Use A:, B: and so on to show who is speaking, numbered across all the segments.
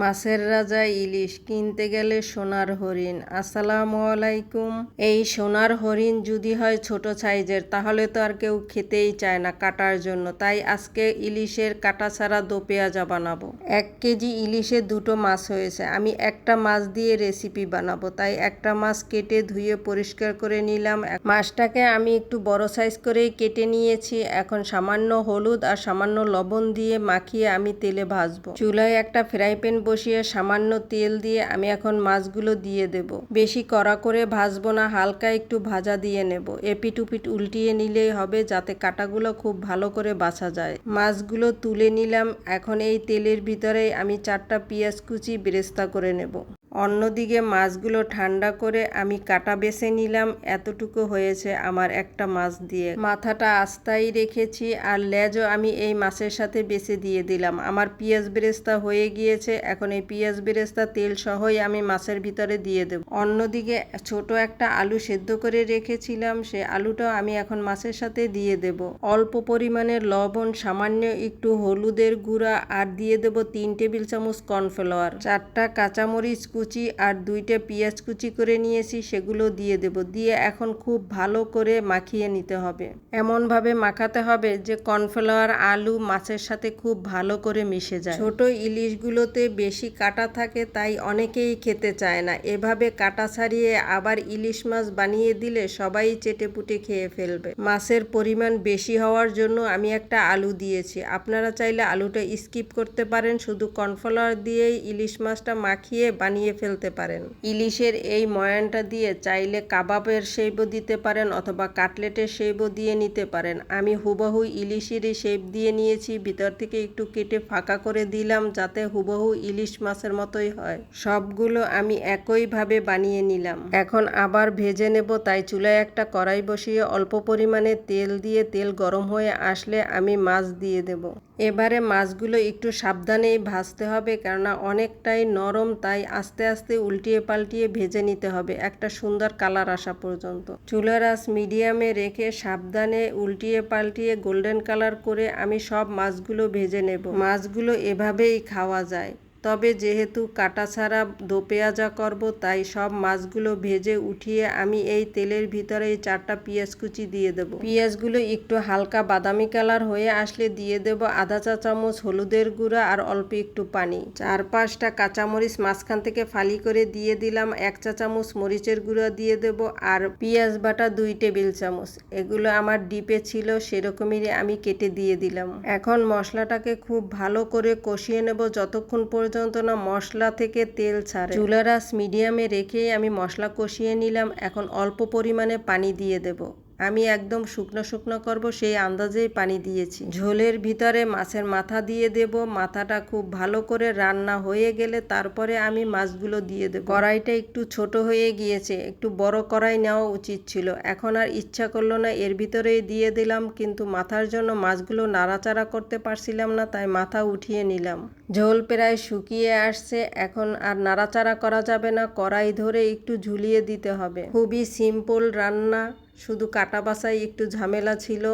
A: মাছের রাজা ইলিশ কিনতে গেলে সোনার হরিণ। আসসালামু আলাইকুম। এই সোনার হরিণ যদি হয় ছোট সাইজের, তাহলে তো আর কেউ খেতেই চায় না কাটার জন্য। তাই আজকে ইলিশের কাটা ছাড়া দো পেঁয়াজা বানাবো। এক কেজি ইলিশে দুটো মাছ হয়েছে। আমি একটা মাছ দিয়ে রেসিপি বানাবো। তাই একটা মাছ কেটে ধুয়ে পরিষ্কার করে নিলাম। মাছটাকে আমি একটু বড় সাইজ করেই কেটে নিয়েছি। এখন সামান্য হলুদ আর সামান্য লবণ দিয়ে মাখিয়ে আমি তেলে ভাজবো। চুলায় একটা ফ্রাই প্যান বসিয়ে সামান্য তেল দিয়ে আমি এখন মাছগুলো দিয়ে দেব। বেশি কড়া করে ভাজবো না, হালকা একটু ভাজা দিয়ে নেব। এপিট উপিট উল্টিয়ে নিলেই হবে যাতে কাটাগুলো খুব ভালো করে বাছা যায়। মাছগুলো তুলে নিলাম। এখন এই তেলের ভিতরেই আমি চারটা পেঁয়াজ কুচি বেরেস্তা করে নেব। অন্যদিকে মাছগুলো ঠান্ডা করে আমি কাটা বেছে নিলাম। এতটুকু হয়েছে আমার একটা মাছ দিয়ে। মাথাটা আস্তাই রেখেছি আর লেজও আমি এই মাছের সাথে বেছে দিয়ে দিলাম। আমার পেঁয়াজ বেরেস্তা হয়ে গিয়েছে। এখন এই পেঁয়াজ বেরেস্তা, তেল সহই আমি মাছের ভিতরে দিয়ে দেব। অন্যদিকে ছোট একটা আলু সেদ্ধ করে রেখেছিলাম। সে আলুটাও আমি এখন মাছের সাথে দিয়ে দেব। অল্প পরিমাণে লবণ, সামান্য একটু হলুদের গুঁড়া আর দিয়ে দেব তিন টেবিল চামচ কর্নফ্লাওয়ার। চারটা কাঁচামরিচ কুচি আর দুইটা পেঁয়াজ কুচি করে নিয়েছি, সেগুলো দিয়ে দেব। দিয়ে এখন খুব ভালো করে মাখিয়ে নিতে হবে। এমনভাবে মাখাতে হবে যে কর্নফ্লাওয়ার আলু মাছের সাথে খুব ভালো করে মিশে যায়। ছোট ইলিশগুলোতে বেশি কাটা থাকে, তাই অনেকেই খেতে চায় না। এভাবে কাটা ছাড়িয়ে আবার ইলিশ মাছ বানিয়ে দিলে সবাই চেটে পুটে খেয়ে ফেলবে। মাছের পরিমাণ বেশি হওয়ার জন্য আমি একটা আলু দিয়েছি। আপনারা চাইলে আলুটা স্কিপ করতে পারেন, শুধু কর্নফ্লাওয়ার দিয়েই ইলিশ মাছটা মাখিয়ে বানিয়ে ফেলতে পারেন। ইলিশের এই ময়ানটা দিয়ে চাইলে কাবাবের শেপও দিতে পারেন অথবা কাটলেটের শেপও দিয়ে নিতে পারেন। আমি হুবহু ইলিশেরই শেপ দিয়ে নিয়েছি, ভিতর থেকে একটু কেটে ফাঁকা করে দিলাম যাতে হুবহু ইলিশ মাছের মতোই হয়। সবগুলো আমি একইভাবে বানিয়ে নিলাম। এখন আবার ভেজে নেব, তাই চুলায় একটা কড়াই বসিয়ে অল্প পরিমাণে তেল দিয়ে তেল গরম হয়ে আসলে আমি মাছ দিয়ে দেব। এবারে মাছগুলো একটু সাবধানেই ভাজতে হবে কেননা অনেকটাই নরম, তাই আস্তে আস্তে আস্তে উল্টিয়ে পাল্টিয়ে ভেজে নিতে হবে একটা সুন্দর কালার আসা পর্যন্ত। চুলার আঁচ মিডিয়ামে রেখে সাবধানে উল্টিয়ে পাল্টিয়ে গোল্ডেন কালার করে আমি সব মাছগুলো ভেজে নেব। মাছগুলো এভাবেই খাওয়া যায়। তবে যেহেতু কাটা ছাড়া দো পেঁয়াজা করব, তাই সব মাছগুলো ভেজে উঠিয়ে আমি এই তেলের ভিতরে এই চারটা পেঁয়াজ কুচি দিয়ে দেবো। পেঁয়াজগুলো একটু হালকা বাদামি কালার হয়ে আসলে দিয়ে দেব আধা চা চামচ হলুদের গুঁড়া আর অল্প একটু পানি। চার পাঁচটা কাঁচামরিচ মাঝখান থেকে ফালি করে দিয়ে দিলাম, এক চা চামচ মরিচের গুঁড়া দিয়ে দেব আর পেঁয়াজ বাটা দুই টেবিল চামচ। এগুলো আমার ডিপে ছিল, সেরকমই আমি কেটে দিয়ে দিলাম। এখন মশলাটাকে খুব ভালো করে কষিয়ে নেব যতক্ষণ পর্যন্ত পর্যন্ত না মশলা থেকে তেল ছাড়ে। চুলার আঁচ মিডিয়ামে রেখে আমি মশলা কষিয়ে নিলাম, এখন অল্প পরিমাণে পানি দিয়ে দেব। আমি একদম শুকনো শুকনো করব সেই আন্দাজেই পানি দিয়েছি। ঝোলের ভিতরে মাছের মাথা দিয়ে দেব, মাথাটা খুব ভালো করে রান্না হয়ে গেলে তারপরে আমি মাছগুলো দিয়ে দেব। কড়াইটা একটু ছোট হয়ে গিয়েছে, একটু বড় কড়াই নেওয়া উচিত ছিল। এখন আর ইচ্ছা করল না, এর ভিতরেই দিয়ে দিলাম, কিন্তু মাথার জন্য মাছগুলো নাড়াচাড়া করতে পারছিলাম না, তাই মাথা উঠিয়ে নিলাম। ঝোল প্রায় শুকিয়ে আসছে, এখন আর নাড়াচাড়া করা যাবে না, কড়াই ধরে একটু ঝুলিয়ে দিতে হবে। খুবই সিম্পল রান্না। শুধু কাটা বাসায় একটু ঝামেলা ছিল।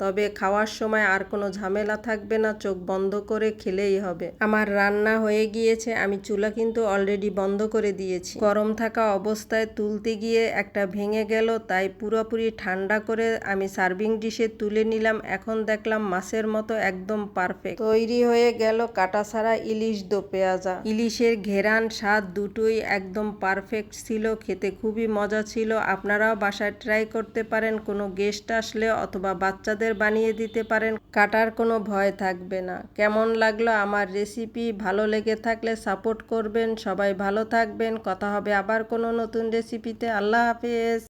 A: তবে খাওয়ার সময় আর কোনো ঝামেলা থাকবে না, চোখ বন্ধ করে খেলেই হবে। আমার রান্না হয়ে গিয়েছে, আমি চুলা কিন্তু অলরেডি বন্ধ করে দিয়েছি। গরম থাকা অবস্থায় তুলতে গিয়ে একটা ভেঙে গেল, তাই পুরোপুরি ঠান্ডা করে আমি সার্ভিং ডিশে তুলে নিলাম। এখন দেখলাম মাছের মতো একদম পারফেক্ট তৈরি হয়ে গেল কাটা ছাড়া ইলিশ দো পেঁয়াজা। ইলিশের ঘেরান স্বাদ দুটোই একদম পারফেক্ট ছিল, খেতে খুবই মজা ছিল। আপনারাও বাসায় ট্রাই করতে পারেন, কোনো গেস্ট আসলে অথবা বাচ্চাদের বানিয়ে দিতে পারেন, কাটার কোনো ভয় থাকবে না। কেমন লাগল আমার রেসিপি ভালো লেগে থাকলে সাপোর্ট করবেন। সবাই ভালো থাকবেন। কথা হবে আবার কোনো নতুন রেসিপিতে আল্লাহ হাফেজ।